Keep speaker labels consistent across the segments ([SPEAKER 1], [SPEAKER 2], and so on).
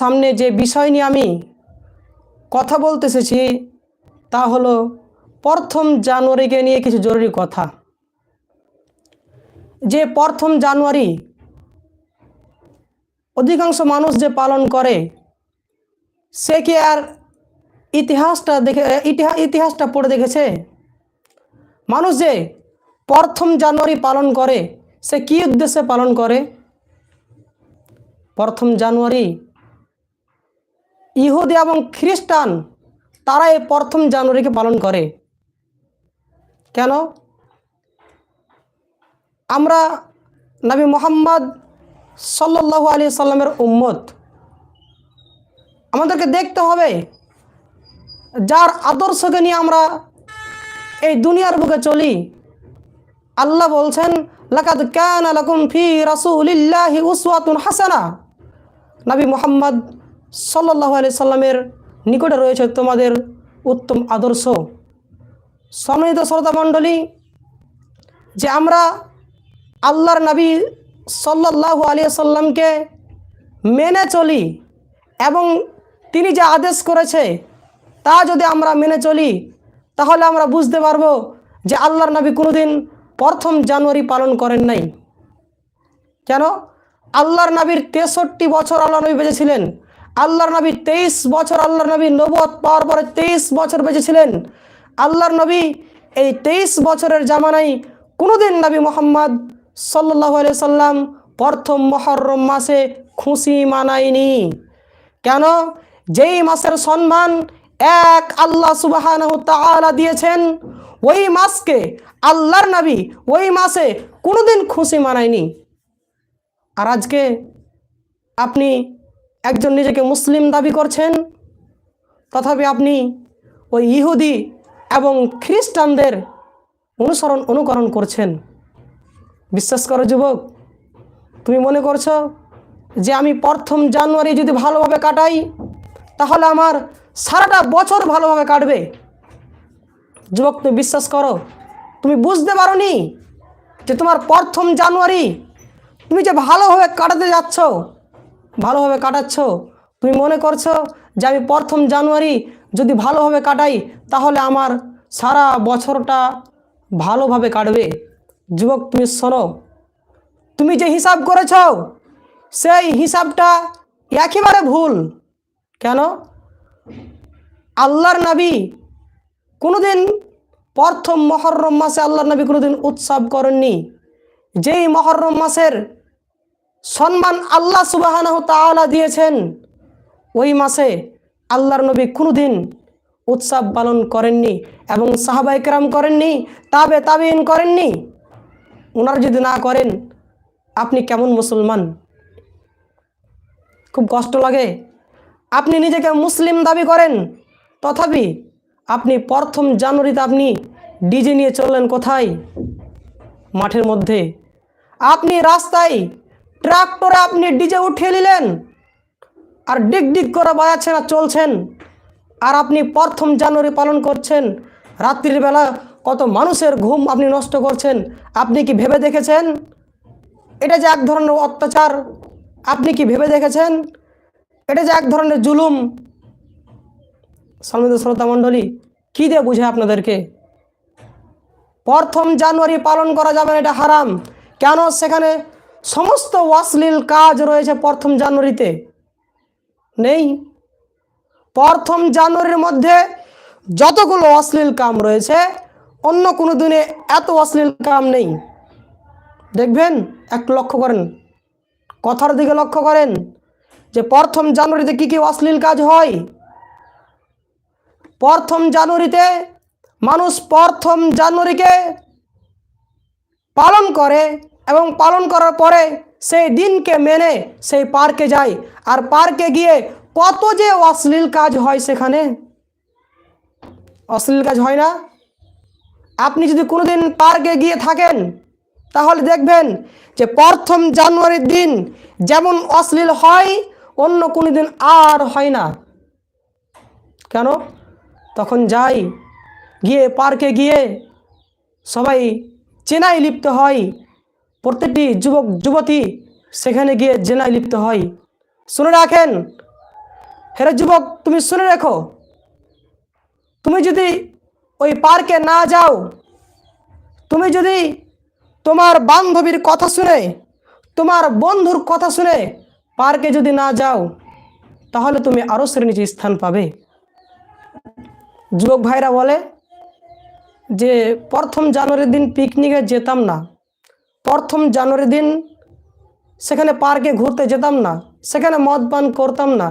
[SPEAKER 1] সামনে যে বিষয় নিয়ে আমি কথা বলতে এসেছি, তা হলো প্রথম জানুয়ারিকে নিয়ে কিছু জরুরি কথা। যে প্রথম জানুয়ারি অধিকাংশ মানুষ যে পালন করে, সে কি আর ইতিহাসটা দেখে ইতিহাস ইতিহাসটা পড়ে দেখেছে? মানুষ যে প্রথম জানুয়ারি পালন করে, সে কি উদ্দেশ্যে পালন করে? প্রথম জানুয়ারি ইহুদি এবং খ্রিস্টান তারা এই প্রথম জানুয়ারিকে পালন করে। কেন? আমরা নবী মোহাম্মদ সাল্লাল্লাহু আলী সাল্লামের উম্মত। আমাদেরকে দেখতে হবে যার আদর্শকে নিয়ে আমরা এই দুনিয়ার বুকে চলি। আল্লাহ বলছেন, লাকাদ কানা লাকুম ফি রাসূলিল্লাহি উসওয়াতুন হাসানা। নবী মোহাম্মদ সাল্লাল্লাহু আলাইহি সাল্লামের নিকটে রয়েছে তোমাদের উত্তম আদর্শ। সম্মানিত শ্রোতা মণ্ডলী, যে আমরা আল্লাহর নবী সাল্লাল্লাহু আলিয়া সাল্লামকে মেনে চলি এবং তিনি যে আদেশ করেছে তা যদি আমরা মেনে চলি, তাহলে আমরা বুঝতে পারব যে আল্লাহর নবী কোনোদিন প্রথম জানুয়ারি পালন করেন নাই। কেন? আল্লাহর নবীর তেষট্টি বছর আল্লাহ নবী বেঁচেছিলেন আল্লাহর নবী তেইশ বছর আল্লাহর নবী নবদ পাওয়ার পরে তেইশ বছর বেঁচেছিলেন আল্লাহর নবী এই তেইশ বছরের জামানায় কোনোদিন নবী মোহাম্মদ সাল্লাহ সাল্লাম প্রথম মহরম মাসে খুশি মানায়নি। কেন? যেই মাসের সম্মান এক আল্লাহ সুবাহান তাআলা দিয়েছেন, ওই মাসকে আল্লাহর নবী ওই মাসে কোনোদিন খুশি মানায়নি। আর আজকে আপনি একজন নিজেকে মুসলিম দাবি করছেন, তথাপি আপনি ওই ইহুদি এবং খ্রিস্টানদের অনুসরণ অনুকরণ করছেন। বিশ্বাস করো যুবক, তুমি মনে করছ যে আমি প্রথম জানুয়ারি যদি ভালোভাবে কাটাই, তাহলে আমার সারাটা বছর ভালোভাবে কাটবে? যুবক, তুমি বিশ্বাস করো? তুমি বুঝতে পারো যে তোমার প্রথম জানুয়ারি তুমি যে ভালোভাবে কাটাতে যাচ্ছ ভালোভাবে কাটাচ্ছ? তুমি মনে করছ যে আমি প্রথম জানুয়ারি যদি ভালোভাবে কাটাই, তাহলে আমার সারা বছরটা ভালোভাবে কাটবে? যুবক, তুমি শোনো। তুমি যে হিসাব করেছ, সেই হিসাবটা একেবারে ভুল। কেন? আল্লাহর নবী কোনোদিন প্রথম মহরম মাসে আল্লাহর নবী কোনোদিন উৎসব করেননি। যেই মহরম মাসের সম্মান আল্লাহ সুবাহানাহ দিয়েছেন। ওই মাসে আল্লাহর নবী কোনোদিন উৎসব পালন করেননি এবং সাহাবাইকরাম করেননি, তাবে তাবিন করেননি। ওনারা যদি না করেন, আপনি কেমন মুসলমান? খুব কষ্ট লাগে। আপনি নিজেকে মুসলিম দাবি করেন, তথাপি আপনি প্রথম জানুয়ারিতে আপনি ডিজে নিয়ে চললেন কোথায়? মাঠের মধ্যে। আপনি রাস্তায় ট্রাক্টরে আপনি ডিজে উঠিয়ে নিলেন আর ডিগ ডিগ করে বাজাচ্ছেন আর চলছেন। আর আপনি প্রথম জানুয়ারি পালন করছেন। রাত্রির বেলা কত মানুষের ঘুম আপনি নষ্ট করছেন। আপনি কি ভেবে দেখেছেন? এটা যে এক ধরনের অত্যাচার, আপনি কি ভেবে দেখেছেন? এটা যে এক ধরনের জুলুম। সম্মিত শ্রোতা মণ্ডলী, কী দিয়ে বুঝে আপনাদেরকে? প্রথম জানুয়ারি পালন করা যাবে না, এটা হারাম। কেন সেখানে সমস্ত অশ্লীল কাজ রয়েছে প্রথম জানুয়ারিতে। নেই। প্রথম জানুয়ারির মধ্যে যতগুলো অশ্লীল কাম রয়েছে, অন্য কোনো দিনে এত অশ্লীল কাম নেই। দেখবেন একটু লক্ষ্য করেন। কথার দিকে লক্ষ্য করেন যে প্রথম জানুয়ারিতে কী কী অশ্লীল কাজ হয়? প্রথম জানুয়ারিতে মানুষ প্রথম জানুয়ারিকে পালন করে এবং পালন করার পরে সেই দিনকে মেনে সেই পার্কে যায় আর পার্কে গিয়ে কত যে অশ্লীল কাজ হয় সেখানে, অশ্লীল কাজ হয় না। আপনি যদি কোনোদিন পার্কে গিয়ে থাকেন, তাহলে দেখবেন যে প্রথম জানুয়ারির দিন যেমন অশ্লীল হয়, অন্য কোনো দিন আর হয় না। কেন? তখন যাই, গিয়ে পার্কে গিয়ে সবাই চেনাই লিপ্ত হয়। প্রত্যেকটি যুবক, যুবতী সেখানে গিয়ে জেনায় লিপ্ত হয়। শুনে রাখেন, হেরে যুবক, তুমি শুনে রেখো। তুমি যদি ওই পার্কে না যাও, তুমি যদি তোমার বান্ধবীর কথা শুনে, তোমার বন্ধুর কথা শুনে পার্কে যদি না যাও, তাহলে তুমি আরও শ্রেণীতে স্থান পাবে। যুবক ভাইরা বলে যে, প্রথম জানুয়ারির দিন পিকনিকে যেতাম না। প্রথম জানুয়ারি দিন সেখানে পার্কে ঘুরতে যেতাম না, সেখানে মদ পান করতাম না,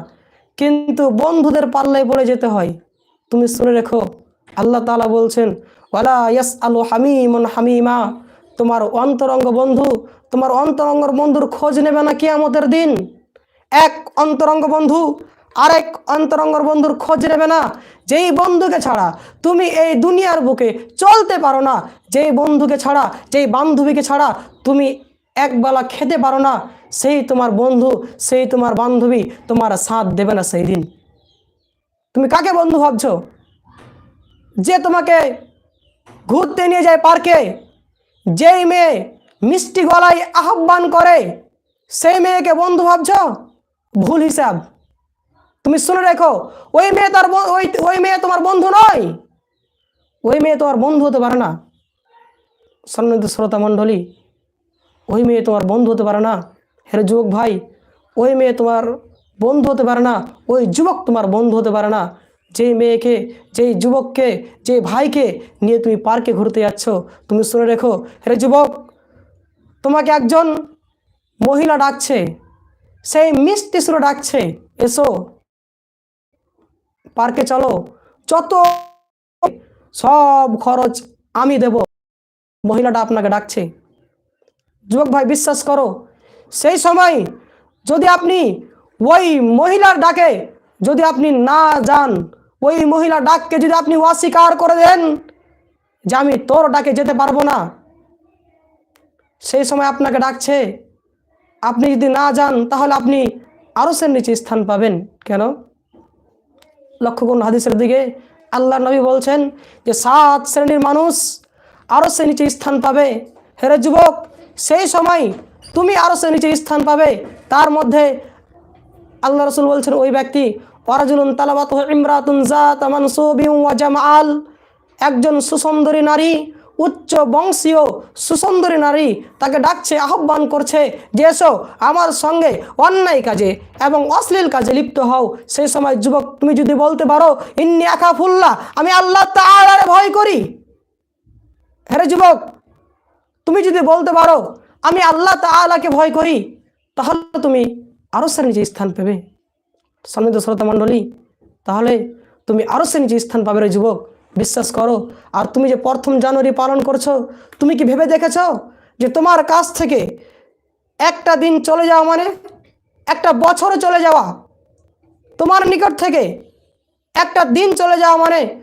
[SPEAKER 1] কিন্তু বন্ধুদের পাল্লায় পড়ে যেতে হয়। তুমি শুনে রেখো, আল্লাহ তাআলা বলছেন, ওয়ালা ইয়াস আলু হামিমন হামিমা তোমার অন্তরঙ্গ বন্ধু, তোমার অন্তরঙ্গর বন্ধুর খোঁজ নেবে না কিয়ামতের দিন। এক অন্তরঙ্গ বন্ধু আরেক অন্তরঙ্গর বন্ধুর খোঁজ নেবে না। যেই বন্ধুকে ছাড়া তুমি এই দুনিয়ার বুকে চলতে পারো না, যেই বন্ধুকে ছাড়া, যেই বান্ধবীকে ছাড়া তুমি একবেলা খেতে পারো না, সেই তোমার বন্ধু, সেই তোমার বান্ধবী তোমার সাথ দেবে না সেই দিন। তুমি কাকে বন্ধু ভাবছ? যে তোমাকে ঘুরতে নিয়ে যায় পার্কে, যেই মেয়ে মিষ্টি গলায় আহ্বান করে, সেই মেয়েকে বন্ধু ভাবছ? ভুল হিসাব। তুমি শুনে রেখো, ওই মেয়ে তার ওই ওই মেয়ে তোমার বন্ধু নয়। ওই মেয়ে তোমার বন্ধু হতে পারে না। সম্মানিত শ্রোতা মণ্ডলী, ওই মেয়ে তোমার বন্ধু হতে পারে না। হেরে যুবক ভাই, ওই মেয়ে তোমার বন্ধু হতে পারে না। ওই যুবক তোমার বন্ধু হতে পারে না। যেই মেয়েকে, যেই যুবককে যে ভাইকে নিয়ে তুমি পার্কে ঘুরতে যাচ্ছ, তুমি শুনে রেখো। হেরে যুবক, তোমাকে একজন মহিলা ডাকছে। সেই মিষ্টি সুরে ডাকছে, এসো। পার্কে চলো। যত সব খরচ আমি দেব। মহিলাটা আপনাকে ডাকছে। যুবক ভাই, বিশ্বাস করো, সেই সময় যদি আপনি ওই মহিলার ডাকে যদি আপনি না যান, ওই মহিলার ডাককে যদি আপনি অস্বীকার করে দেন যে আমি তোর ডাকে যেতে পারব না, সেই সময় আপনাকে ডাকছে। আপনি যদি না যান, তাহলে আপনি আরও সে নিচে স্থান পাবেন। কেন? লক্ষ্য করুন হাদিসের দিকে। আল্লাহ নবী বলছেন যে, সাত শ্রেণির মানুষ আরও সে নিচে স্থান পাবে। হেরে যুবক, সেই সময় তুমি আরও সে নিচে স্থান পাবে। তার মধ্যে আল্লাহ রসুল বলছেন, ওই ব্যক্তি, ওয়ারাজুলুন তালাবাত ইমরাতুন আল একজন সুসুন্দরী নারী উচ্চ বংশীয় সুসুন্দরী নারী তাকে ডাকছে, আহ্বান করছে যে এসো আমার সঙ্গে অন্যায় কাজে এবং অশ্লীল কাজে লিপ্ত হও। সেই সময় যুবক, তুমি যদি বলতে পারো, ইন্নি আকাফুল্লাহ, আমি আল্লাহ তাআলারে ভয় করি। হ্যাঁ যুবক, তুমি যদি বলতে পারো, আমি আল্লাহ তাআলাকে ভয় করি, তাহলে তুমি আরও সে নিচে স্থান পাবে। সম্মিত শ্রোতা মণ্ডলী, তাহলে তুমি আরও সে নিচে স্থান পাবে রে যুবক। বিশ্বাস করো? আর তুমি যে প্রথম জানুয়ারি পালন করছ, তুমি কি ভেবে দেখেছ যে তোমার কাছ থেকে একটা দিন চলে যাওয়া মানে? একটা বছর চলে যাওয়া। তোমার নিকট থেকে একটা দিন চলে যাওয়া মানে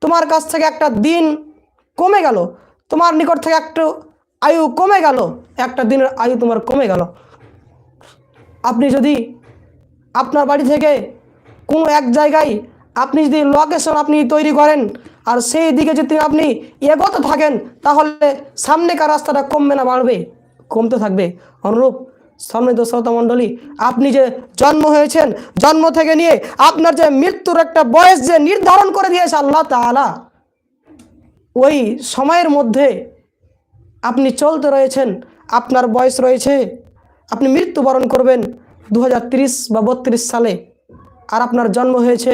[SPEAKER 1] তোমার কাছ থেকে একটা দিন কমে গেল। তোমার নিকট থেকে একটু আয়ু কমে গেল। একটা দিনের আয়ু তোমার কমে গেল। আপনি যদি আপনার বাড়ি থেকে কোনো এক জায়গায় আপনি যদি লোকেশন আপনি তৈরি করেন, আর সেই দিকে যদি আপনি এগোতে থাকেন, তাহলে সামনেকার রাস্তাটা কমবে না, বাড়বে। কমতে থাকবে। অনুরূপ সম্মানিত শ্রোতা মণ্ডলী, আপনি যে জন্ম হয়েছেন, জন্ম থেকে নিয়ে আপনার যে মৃত্যুর একটা বয়স যে নির্ধারণ করে দিয়েছে আল্লাহ তাআলা, ওই সময়ের মধ্যে আপনি চলতে রয়েছেন, আপনার বয়স রয়েছে, আপনি মৃত্যুবরণ করবেন দু বা বত্রিশ সালে, আর আপনার জন্ম হয়েছে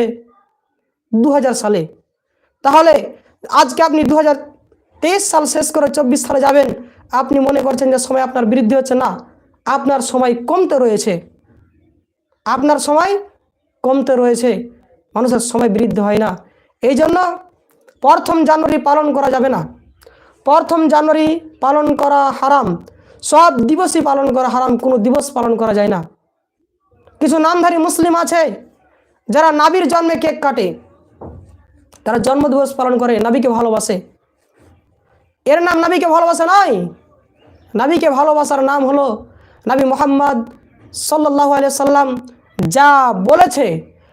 [SPEAKER 1] দু হাজার সালে। তাহলে আজকে আপনি দু হাজার তেইশ সাল শেষ করে চব্বিশ সালে যাবেন, আপনি মনে করছেন যে সময় আপনার বৃদ্ধি হচ্ছে না, আপনার সময় কমতে রয়েছে। আপনার সময় কমতে রয়েছে, মানুষের সময় বৃদ্ধি হয় না। এই জন্য প্রথম জানুয়ারি পালন করা যাবে না। প্রথম জানুয়ারি পালন করা হারাম, সব দিবসই পালন করা হারাম, কোনো দিবস পালন করা যায় না। কিছু নামধারী মুসলিম আছে, যারা নাবির জন্মে কেক কাটে। তারা জন্মদিবস পালন করে, নাবিকে ভালোবাসে। এর নাম নাবিকে ভালোবাসা নয় নাবিকে ভালোবাসার নাম হলো নাবি মোহাম্মদ সাল্লাহ সাল্লাম যা বলেছে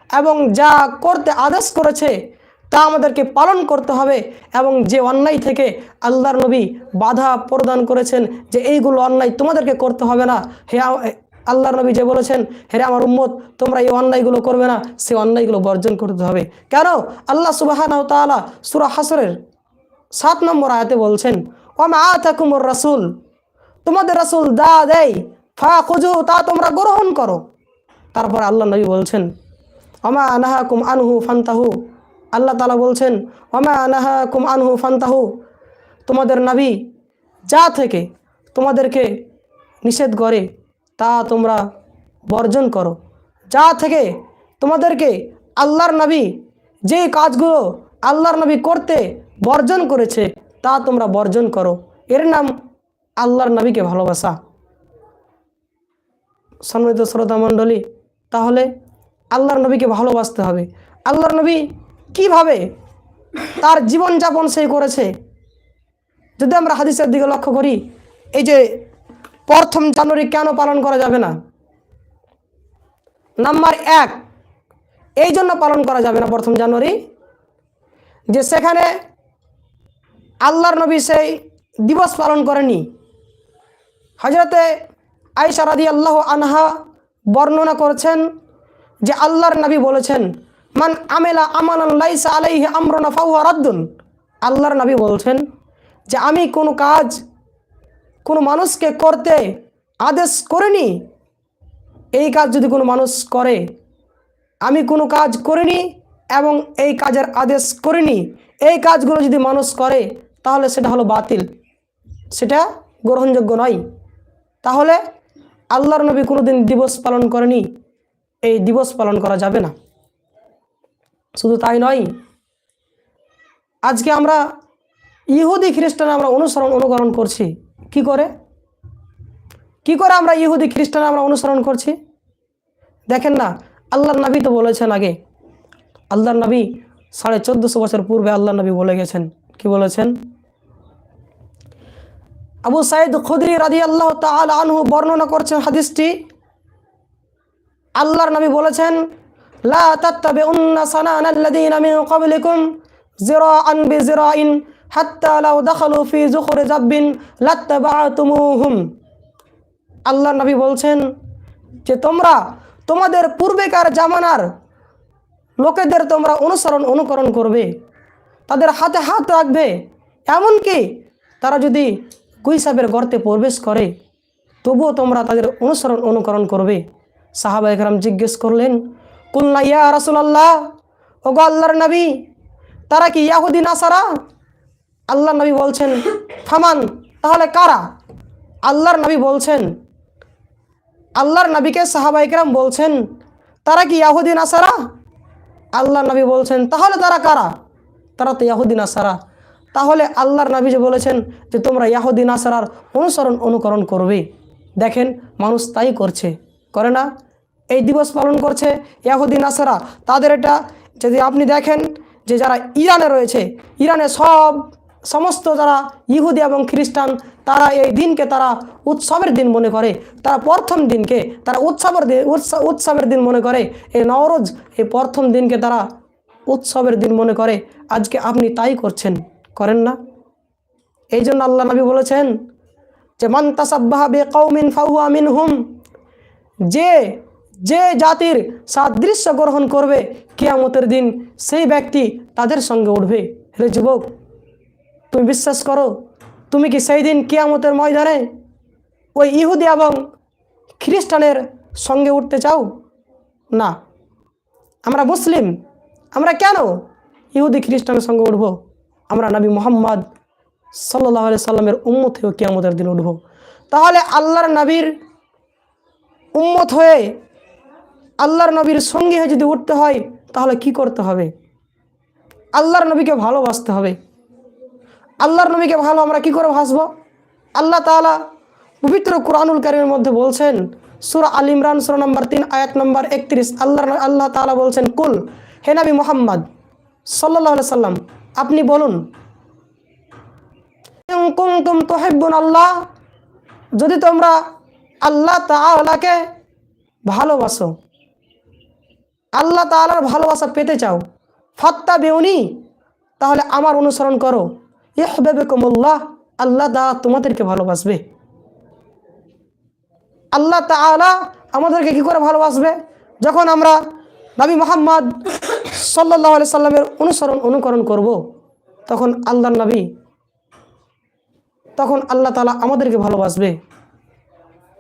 [SPEAKER 1] এবং যা করতে আদেশ করেছে, তা আমাদেরকে পালন করতে হবে এবং যে অন্যায় থেকে আল্লাহর নবী বাধা প্রদান করেছেন যে এইগুলো অন্যায় তোমাদেরকে করতে হবে না, হে আল্লাহর নবী যে বলেছেন হেরে আমার উম্মত, তোমরা এই অন্যায়গুলো করবে না, সেই অন্যায়গুলো বর্জন করতে হবে। কেন? আল্লাহ সুবাহ তাআলা সূরা হাসরের সাত নম্বর আয়াতে বলছেন ওমা আতাকুমুর রাসূল তোমাদের রাসূল দা দেয় ফা খুজু তা তোমরা গ্রহণ করো। তারপর আল্লাহ নবী বলছেন অমা আনাহাকুম আনহু ফান্তাহু আল্লাহ তালা বলছেন অমা আনাহাকুম আনহু ফান্তাহু তোমাদের নাবি যা থেকে তোমাদেরকে নিষেধ করে তা তোমরা বর্জন করো। যা থেকে তোমাদেরকে আল্লাহর নবী যে কাজগুলো আল্লাহর নবী করতে বর্জন করেছে, তা তোমরা বর্জন করো। এর নাম আল্লাহর নবীকে ভালোবাসা। সম্মানিত শ্রোতা মণ্ডলী, তাহলে আল্লাহর নবীকে ভালোবাসতে হবে। আল্লাহর নবী কীভাবে তার জীবনযাপন সেই করেছে? যদি আমরা হাদিসের দিকে লক্ষ্য করি, এই যে প্রথম জানুয়ারি কেন পালন করা যাবে না? নাম্বার এক, এই জন্য পালন করা যাবে না প্রথম জানুয়ারি, যে সেখানে আল্লাহর নবী সেই দিবস পালন করেনি। হজরতে আয়সা রাদি আল্লাহ আনহা বর্ণনা করেছেন যে আল্লাহর নবী বলেছেন, মান আমেলা আমানান লাইসা আলাইহি আমরনা ফাহুয়া রাদ্দুন। আল্লাহর নবী বলছেন যে, আমি কোনো কাজ কোনো মানুষকে করতে আদেশ করিনি, এই কাজ যদি কোনো মানুষ করে, আমি কোনো কাজ করিনি এবং এই কাজের আদেশ করিনি, এই কাজগুলো যদি মানুষ করে, তাহলে সেটা হলো বাতিল। সেটা গ্রহণযোগ্য নয়। তাহলে আল্লাহর নবী কোনো দিন দিবস পালন করেনি, এই দিবস পালন করা যাবে না। শুধু তাই নয়, আজকে আমরা ইহুদি খ্রিস্টান আমরা অনুসরণ, অনুকরণ করছি। কি করে? কি করে আমরা ইহুদি খ্রিস্টান আমরা অনুসরণ করছি? দেখেন না, আল্লাহর নবী তো বলেছেন আগে। আল্লাহর নবী সাড়ে চোদ্দোশো বছর পূর্বে আল্লাহ নবী বলে গেছেন। কি বলেছেন? আবু সাইদ খুদরি রাদি আল্লাহ তাল আনহু বর্ণনা করছেন হাদিসটি। আল্লাহর নবী বলেছেন, লা তাত্তাবে উন্না সানান আল্লাদিন মিন ক্বাবলিকুম জিরাআন বিজিরাইন আল্লাহর নবী বলছেন যে তোমরা তোমাদের পূর্বেকার জামানার লোকেদের তোমরা অনুসরণ অনুকরণ করবে, তাদের হাতে হাত রাখবে, এমনকি তারা যদি গুইসাবের গর্তে প্রবেশ করে, তবুও তোমরা তাদের অনুসরণ অনুকরণ করবে। সাহাবা একরাম জিজ্ঞেস করলেন কুল্লা ইয়া রাসুলাল্লাহ? ও গো আল্লাহর নবী, তারা কি ইয়াহুদ্দিন আসারা আল্লাহর নবী বলছেন ফামান তাহলে কারা? আল্লাহর নবী বলছেন, আল্লাহর নবীকে সাহাবা একরাম বলছেন, তারা কি ইয়াহুদ্দিন আসারা আল্লাহর নবী বলছেন, তাহলে তারা কারা? তারা তো ইয়াহুদ্দিন আসারা তাহলে আল্লাহর নবী যে বলেছেন যে, তোমরা ইয়াহুদ্দিন আসারার অনুসরণ, অনুকরণ করবে। দেখেন, মানুষ তাই করছে। করে না? এই দিবস পালন করছে ইয়াহুদ্দিন আসারা তাদের এটা যদি আপনি দেখেন যে, যারা ইরানে রয়েছে, ইরানে সব সমস্ত যারা ইহুদি এবং খ্রিস্টান, তারা এই দিনকে তারা উৎসবের দিন মনে করে। তারা প্রথম দিনকে তারা উৎসবের দিন উৎস- উৎসবের দিন মনে করে। এই নওরোজ, এই প্রথম দিনকে তারা উৎসবের দিন মনে করে। আজকে আপনি তাই করছেন, করেন না? এই জন্য আল্লাহ নবী বলেছেন যে, মান কৌমিন মিন হুম যে যে জাতির সাদৃশ্য গ্রহণ করবে, কেয়ামতের দিন সেই ব্যক্তি তাদের সঙ্গে উঠবে। হে যুবক তুমি বিশ্বাস করো? তুমি কি সেই দিন কিয়ামতের ময়দানে ওই ইহুদি এবং খ্রিস্টানের সঙ্গে উঠতে চাও? না। আমরা মুসলিম। আমরা কেন ইহুদি খ্রিস্টানের সঙ্গে উঠব? আমরা নবী মোহাম্মদ সাল্লাহ সাল্লামের উম্মত হয়েও কিয়ামতের দিন উঠব। তাহলে আল্লাহর নবীর উম্মত হয়ে আল্লাহর নবীর সঙ্গে যদি উঠতে হয়, তাহলে কি করতে হবে? আল্লাহর নবীকে ভালোবাসতে হবে। আল্লাহর নবীকে ভালো আমরা কি করে ভাসব? আল্লাহ তাআলা পবিত্র কোরআনুল কারিমের মধ্যে বলছেন, সুরা আল ইমরান, সুরা নম্বর তিন, আয়াত নম্বর একত্রিশ আল্লাহ আল্লাহ তাআলা বলছেন, কুল, হে নবী মোহাম্মদ সাল্লাহ সাল্লাম, আপনি বলুন তুহিব্বুন আল্লাহ যদি তোমরা আল্লাহ তাআলাকে ভালোবাসো, আল্লাহ তাআলার ভালোবাসা পেতে চাও ফাত্তা বেউনি তাহলে আমার অনুসরণ করো। ইহবেবেকুমুল্লাহ, আল্লাহ তাআলা তোমাদেরকে ভালোবাসবে। আল্লাহ তাআলা আমাদেরকে কি করে ভালোবাসবে? যখন আমরা নবী মোহাম্মদ সাল্লাহ আলি সাল্লামের অনুসরণ, অনুকরণ করব, তখন আল্লাহ নবী, তখন আল্লাহ তাআলা আমাদেরকে ভালোবাসবে।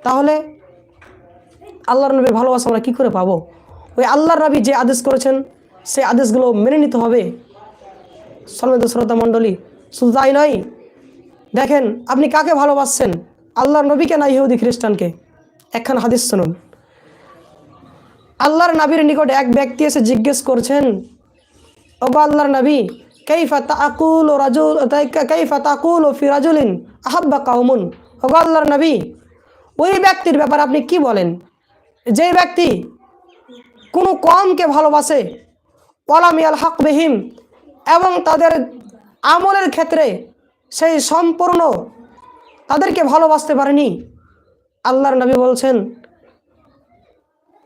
[SPEAKER 1] তাহলে আল্লাহর নবীর ভালোবাসা আমরা কী করে পাবো? ওই আল্লাহর নবী যে আদেশ করেছেন, সেই আদেশগুলো মেনে নিতে হবে। সন্মিত শ্রোতা মণ্ডলী শুধু তাই নয়। দেখেন, আপনি কাকে ভালোবাসছেন? আল্লাহর নবীকে না ইহুদি খ্রিস্টানকে? একখান হাদিস শুনুন। আল্লাহর নবীর নিকট এক ব্যক্তি এসে জিজ্ঞেস করছেন ও গো আল্লাহর নবী, কাইফা তাকুল ও রাজুল কাইফা তাকুল ও ফি রাজুলিন আহাব্বা কাউমুন? ও গো আল্লাহর নবী, ওই ব্যক্তির ব্যাপারে আপনি কি বলেন? যে ব্যক্তি কোনো কমকে ভালোবাসে, ওয়ালামিয়াল হক বেহিম, এবং তাদের আমলের ক্ষেত্রে সেই সম্পূর্ণ তাদেরকে ভালোবাসতে পারেনি। আল্লাহর নবী বলছেন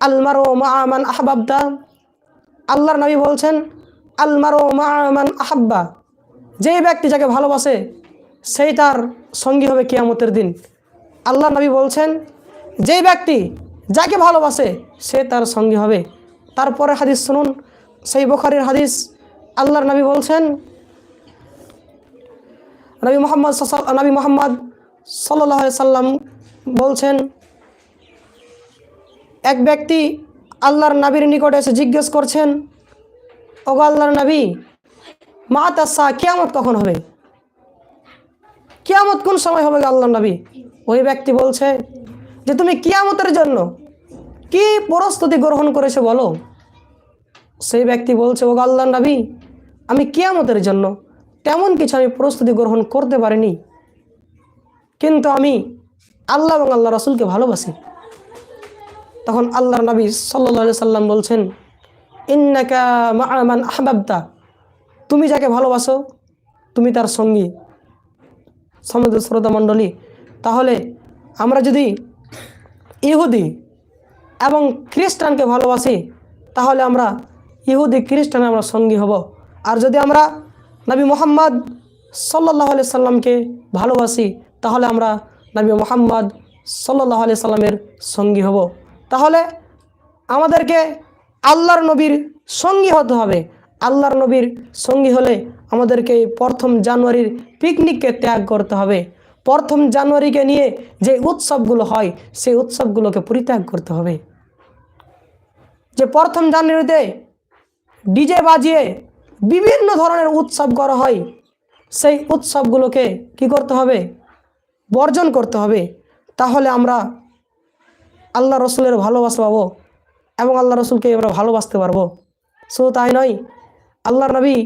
[SPEAKER 1] আলমারো মামান আহবাবদা আল্লাহর নবী বলছেন আলমারো মামান আহাব্বা। যেই ব্যক্তি যাকে ভালোবাসে, সেই তার সঙ্গী হবে কিয়ামতের দিন। আল্লাহ নবী বলছেন যেই ব্যক্তি যাকে ভালোবাসে, সে তার সঙ্গী হবে। তারপরে হাদিস শুনুন। সেই বখারির হাদিস, আল্লাহর নবী বলছেন নবী মোহাম্মদ নবী মোহাম্মদ সাল্লাহ সাল্লাম বলছেন, এক ব্যক্তি আল্লাহর নবীর নিকটে এসে জিজ্ঞেস করছেন, ওগো আল্লাহর নবী মা তাসা কেয়ামত কখন হবে? কিয়ামত কোন সময় হবে আল্লাহর নবী? ওই ব্যক্তি বলছে, যে তুমি কিয়ামতের জন্য কি প্রস্তুতি গ্রহণ করেছ বলো? সেই ব্যক্তি বলছে ও আল্লাহ নবী, আমি কিয়ামতের জন্য তেমন কিছু আমি প্রস্তুতি গ্রহণ করতে পারিনি। কিন্তু আমি আল্লাহ এবং আল্লাহ রসুলকে ভালোবাসি। তখন আল্লাহর নবী সাল্লা সাল্লাম বলছেন, ইন্নাকা মান আহবাবতা। তুমি যাকে ভালোবাসো, তুমি তার সঙ্গী। সমুদ্র শ্রোতা মণ্ডলী, তাহলে আমরা যদি ইহুদি এবং খ্রিস্টানকে ভালোবাসি, তাহলে আমরা ইহুদি, খ্রিস্টানে আমরা সঙ্গী হব। আর যদি আমরা নবী মোহাম্মদ সাল্লাহ আলি সাল্লামকে ভালোবাসি, তাহলে আমরা নবী মোহাম্মদ সাল্লাহ আলি সাল্লামের সঙ্গী হব। তাহলে আমাদেরকে আল্লাহর নবীর সঙ্গী হতে হবে। আল্লাহর নবীর সঙ্গী হলে আমাদেরকে এই প্রথম জানুয়ারির পিকনিককে ত্যাগ করতে হবে। প্রথম জানুয়ারিকে নিয়ে যে উৎসবগুলো হয়, সেই উৎসবগুলোকে পরিত্যাগ করতে হবে। যে প্রথম জানুয়ারিতে ডিজে বাজিয়ে বিভিন্ন ধরনের উৎসব করা হয়। সেই উৎসবগুলোকে কি করতে হবে? বর্জন করতে হবে। তাহলে আমরা আল্লাহ রসুলের ভালোবাসা পাবো এবং আল্লাহ রসুলকে আমরা ভালোবাসতে পারব। শুধু তাই নয়, আল্লাহর নবী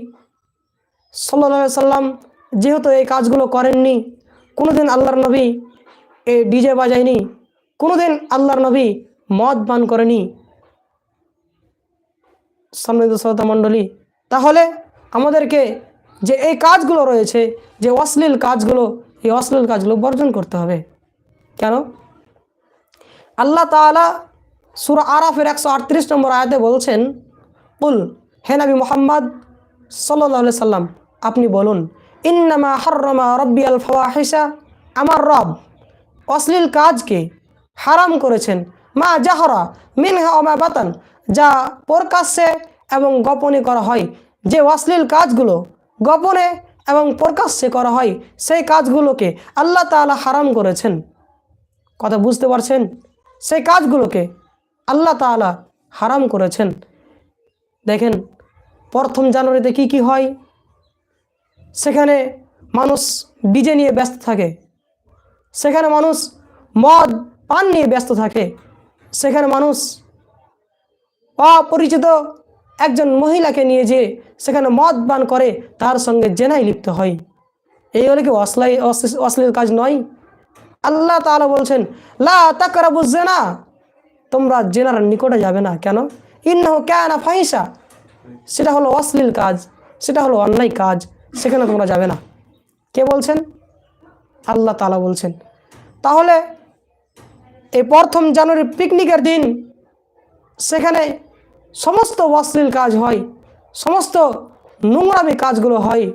[SPEAKER 1] সাল্লা সাল্লাম যেহেতু এই কাজগুলো করেননি, কোনোদিন আল্লাহর নবী এই ডিজে বাজায়নি, কোনোদিন আল্লাহর নবী মদ পান করেনি। সম্মানিত শ্রোতা মণ্ডলী তাহলে আমাদেরকে যে এই কাজগুলো রয়েছে, যে অশ্লীল কাজগুলো, এই অশ্লীল কাজগুলো বর্জন করতে হবে। কেন? আল্লাহ তাআলা সুরা আরাফের একশো আটত্রিশ নম্বর আয়াতে বলছেন উল হে মোহাম্মদ সাল্লাহ সাল্লাম, আপনি বলুন, ইন্নামা হর্রমা রব্বি আল ফাওয়াহিসা আমার রব অশ্লীল কাজকে হারাম করেছেন। মা জাহরা মিনহা অমা বাতান যা প্রকাশ্যে এবং গোপনে করা হয় যে অশ্লীল কাজগুলো গোপনে এবং প্রকাশ্যে করা হয়, সেই কাজগুলোকে আল্লাহ তাআলা হারাম করেছেন। কথা বুঝতে পারছেন? সেই কাজগুলোকে আল্লাহ তাআলা হারাম করেছেন। দেখেন, প্রথম জানুয়ারিতে কি কি হয়? সেখানে মানুষ ডিজে নিয়ে ব্যস্ত থাকে। সেখানে মানুষ মদ, পান নিয়ে ব্যস্ত থাকে। সেখানে মানুষ অপরিচিত একজন মহিলাকে নিয়ে যে সেখানে মদ পান করে, তার সঙ্গে জেনাই লিপ্ত হয়। এই হলে কি অশ্লাই অশ্লী- অশ্লীল কাজ নয়? আল্লাহ তাআলা বলছেন, লা তাকরাবু জেনা। তোমরা জেনার নিকটে যাবে না। কেন? ইন্নাহু কানা ফাহিসা সেটা হলো অশ্লীল কাজ, সেটা হলো অন্যায় কাজ, সেখানে তোমরা যাবে না। কে বলছেন? আল্লাহ তাআলা বলছেন, তাহলে এই প্রথম জানুয়ারি পিকনিকের দিন, সেখানে সমস্ত অশ্লীল কাজ হয়, সমস্ত নোংরামি কাজগুলো হয়।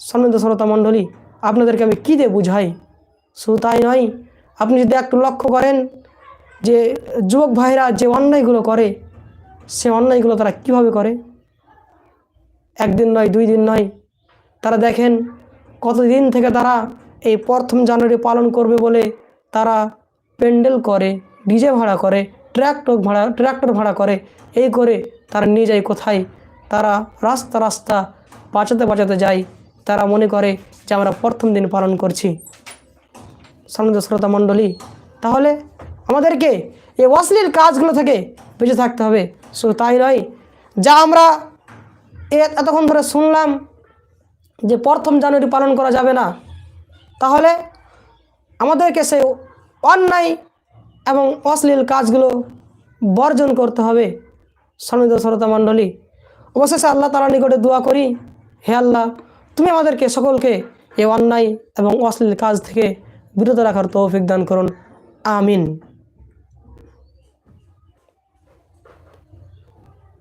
[SPEAKER 1] সম্মিলিত শ্রোতা মণ্ডলী, আপনাদেরকে আমি কী দিয়ে বুঝাই? শুধু তাই নয়, আপনি যদি একটু লক্ষ্য করেন যে যুবক ভাইরা যে অন্যায়গুলো করে, সে অন্যায়গুলো তারা কীভাবে করে? একদিন নয়, দুই দিন নয়, তারা দেখেন কতদিন থেকে তারা এই প্রথম জানুয়ারি পালন করবে বলে তারা প্যান্ডেল করে, ডিজে ভাড়া করে ট্র্যাক্টর ভাড়া ট্র্যাক্টর ভাড়া করে। এই করে তারা নিয়ে যায় কোথায়? তারা রাস্তা রাস্তা বাঁচাতে বাঁচাতে যায়। তারা মনে করে যে আমরা প্রথম দিন পালন করছি। সম্মানিত শ্রোতা মণ্ডলী, তাহলে আমাদেরকে এই অশ্লীল কাজগুলো থেকে বেঁচে থাকতে হবে। শুধু তাই নয়, যা আমরা এতক্ষণ ধরে শুনলাম যে প্রথম জানুয়ারি পালন করা যাবে না, তাহলে আমাদেরকে সেই অন্যায় এবং অশ্লীল কাজগুলো বর্জন করতে হবে। সনিদ শ্রোতা মণ্ডলী, অবশেষে আল্লাহ তালা নিকটে দোয়া করি, হে আল্লাহ, তুমি আমাদেরকে সকলকে এ অন্যায় এবং অশ্লীল কাজ থেকে বিরত রাখার তৌফিক দান করুন। আমিন।